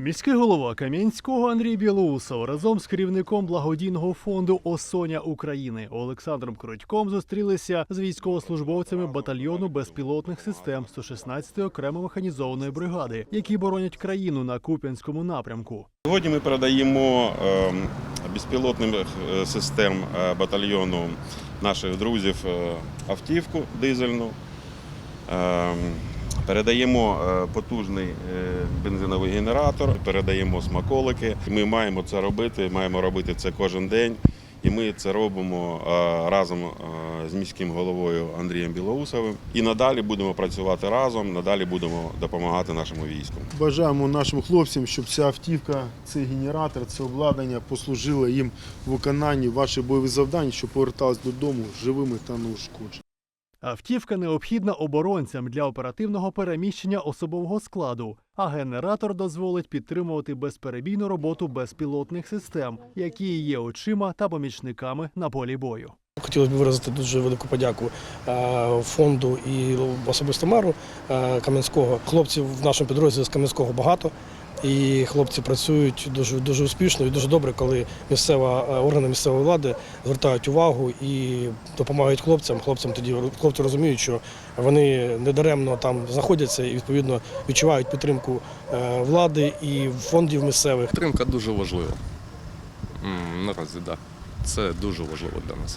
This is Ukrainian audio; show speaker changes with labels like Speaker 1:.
Speaker 1: Міський голова Кам'янського Андрій Білоусов разом з керівником благодійного фонду Осоня України Олександром Крутьком зустрілися з військовослужбовцями батальйону безпілотних систем 116-ї окремо механізованої бригади, які боронять країну на Куп'янському напрямку.
Speaker 2: Сьогодні ми передаємо е, безпілотним е, систем е, батальйону наших друзів е, автівку дизельну. Передаємо е, потужний е, бензиновий генератор, передаємо смаколики. Ми маємо це робити, маємо робити це кожен день. І ми це робимо е, разом з міським головою Андрієм Білоусовим. І надалі будемо працювати разом, надалі будемо допомагати нашому війську.
Speaker 3: Бажаємо нашим хлопцям, щоб ця автівка, цей генератор, це обладнання послужило їм в виконанні ваших бойових завдань, щоб повертались додому живими та неушкодженими.
Speaker 1: Автівка необхідна оборонцям для оперативного переміщення особового складу, а генератор дозволить підтримувати безперебійну роботу безпілотних систем, які є очима та помічниками на полі бою.
Speaker 4: Хотілося б виразити дуже велику подяку е, фонду і особисто меру е, Кам'янського. Хлопців в нашому підрозділі з Кам'янського багато. І хлопці працюють дуже дуже успішно і дуже добре, коли місцева е, органи місцевої влади звертають увагу і допомагають хлопцям. Хлопцям тоді хлопці розуміють, що вони недаремно там знаходяться і відповідно відчувають підтримку е, влади і фондів місцевих.
Speaker 5: Підтримка дуже важлива. Наразі, так. Да. Це дуже важливо для нас.